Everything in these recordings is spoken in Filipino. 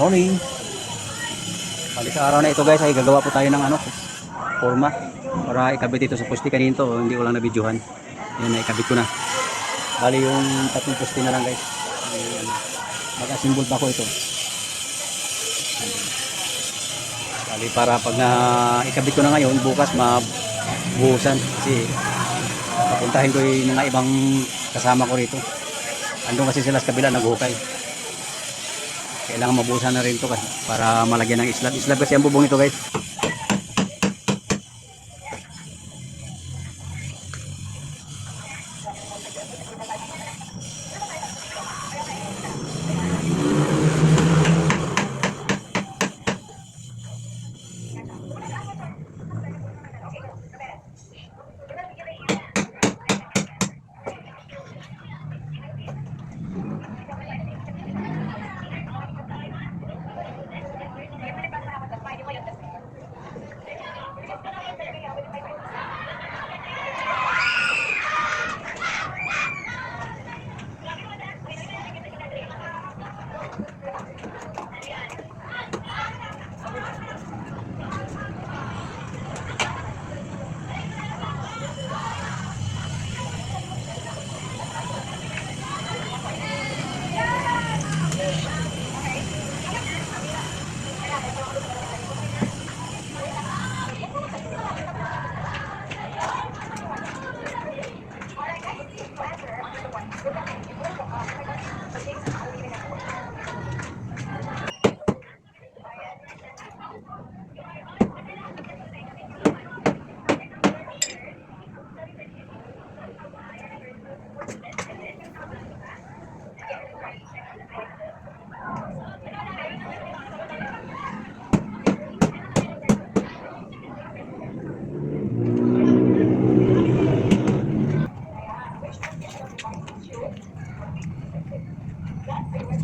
Morning. Bali sa araw na ito guys ay gagawa po tayo ng ano, forma para ikabit ito sa poste kanina to, hindi ko lang nabidyohan. Yan, ikabit ko na. Bali yung tatlong poste na lang guys. Mag-assemble pa ko ito. Bali para pag na ikabit ko na ngayon, bukas mabuhusan kasi papuntahin ko yung mga ibang kasama ko rito. Andun kasi sila sa kabila naghukay. Kailangan mabuhusan na rin to kasi para malagyan ng islab. Islab kasi ang bubong ito guys.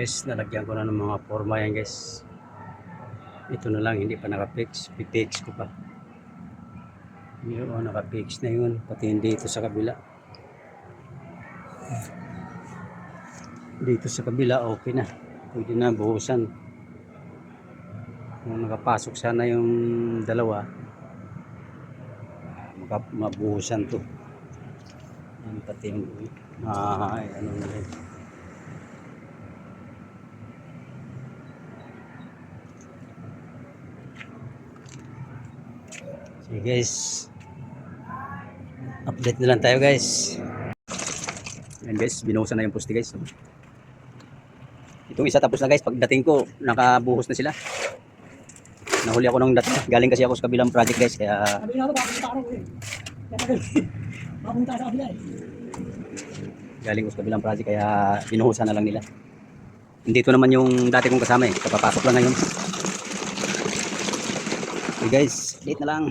guys, nalagyan ko na ng mga forma yan guys. Ito na lang, hindi pa naka-fix. Pipix ko pa. Yun, oh, naka-fix na yun. Pati hindi ito sa kabila. Dito sa kabila, okay na. Pwede na buhusan. Kung nakapasok sana yung dalawa, mabuhusan to. Yan pati yung, ah, ano na rin. Sige guys. Update na lang tayo guys. Yan guys, binuhusan na yung poste guys. Itong isa tapos na guys, pagdating ko, nakabuhos na sila. Nahuli ako nung dating. Galing kasi ako sa kabilang project guys, kaya eh. galing ko sa kabilang project, kaya binuhusan na lang nila. Hindi ito naman yung dati kong kasama eh, kapapasok lang ngayon. Okay guys, late na lang.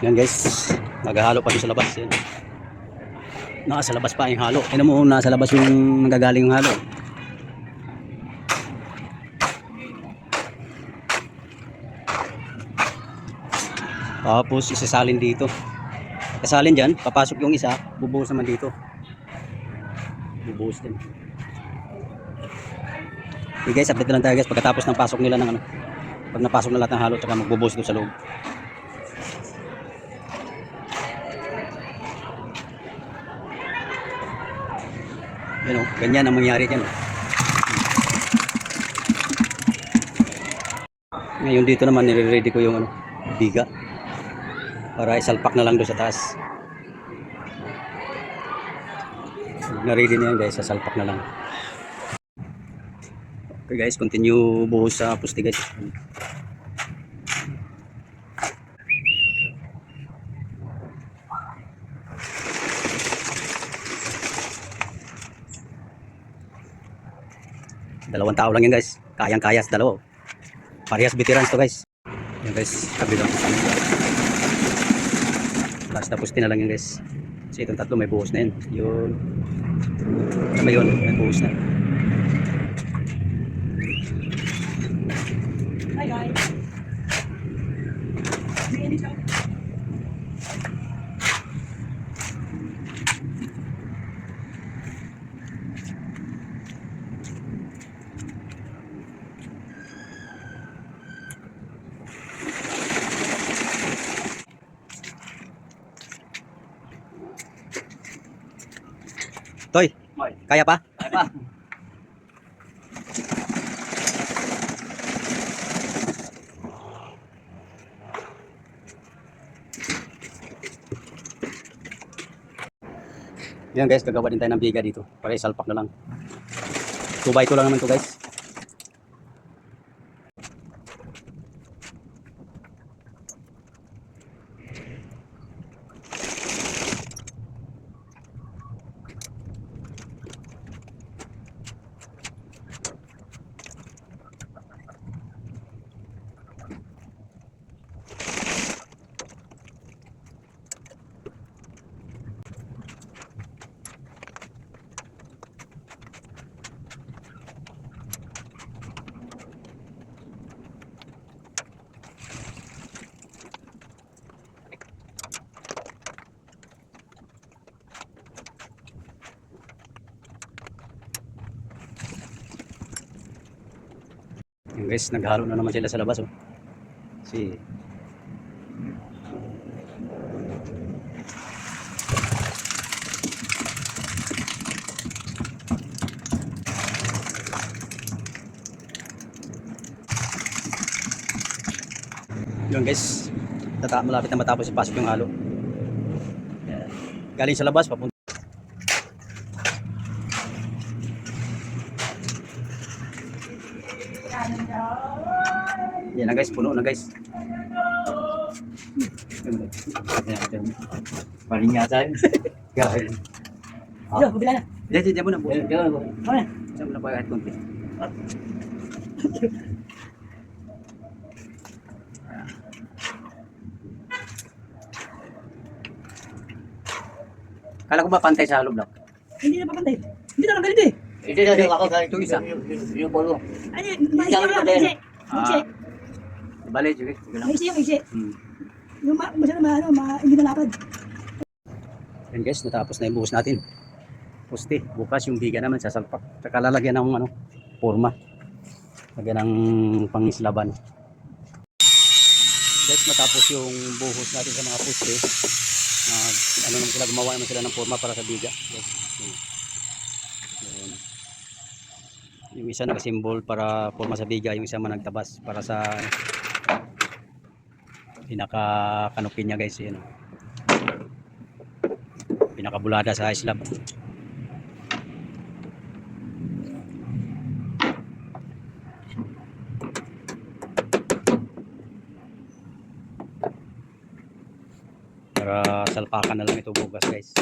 Yan guys, naghahalo pa doon sa labas. Yan. Nasa labas pa yung halo. Tignan mo, nasa labas yung nanggagaling yung halo. Tapos isasalin dito. Kasalin dyan, papasok yung isa, bubuhos naman dito. Bubuhos din. Okay guys, update lang tayo guys pagkatapos ng pasok nila ng ano. Pag napasok na lahat ng halo, tsaka magbubuhos doon sa loob. Yan o, ganyan ang mangyari dyan. Ngayon dito naman nire-ready ko yung ano, biga. Para isalpak na lang doon sa taas. Na-ready na yan guys, sasalpak na lang. Okay guys, continue buhos sa pusti guys. Dalawang tao lang yan guys. Kayang-kaya sa dalawa. Parehas veterans to guys. Yan guys, kabila. Last tapos na lang yan guys. Kasi itong tatlo may buhos na yan. Yun. Ano yun? May buhos na. Kaya pa? Kaya pa. Yan guys, gagawa din tayo ng biga dito. Para isalpak na lang. 2 by 2 lang naman to guys. Guys, naghalo na naman sila sa labas oh. Si Yun guys, tata malapit na matapos ipasok yung halo. Galing sa labas, papunta. Na guys, puno na guys. Paringatan. Gahil. Yo, kabila na. Diyan, diyan mo na buhusan. Diyan mo. Ano? Diyan mo na pa kahit konti. Kala ko ba pantay sa loob lang? Hindi na papantay. Hindi na ganito eh. Ito na ako sa Ito isa. Yung- polo. Ano yun? Maiksi Diyan lang. Bale, sige. Sige lang. Maiksi yung maiksi. Hmm. Yung ma- masyado ma- ano, ma- hindi nalapad. Yan guys, natapos na yung buhos natin. Pusti. Bukas yung biga naman sasalpak. Tsaka lalagyan ng ano, forma. Lagyan ng pangislaban. Guys, matapos yung buhos natin sa mga puste. Uh, ano naman sila, gumawa naman sila ng forma para sa biga. Guys, yun. Yun. Yung isa nakasimbol para forma sa biga, yung isa man nagtabas para sa pinaka kanopin niya guys. Yun. Pinakabulada sa slab. Para salpakan na lang ito bukas guys.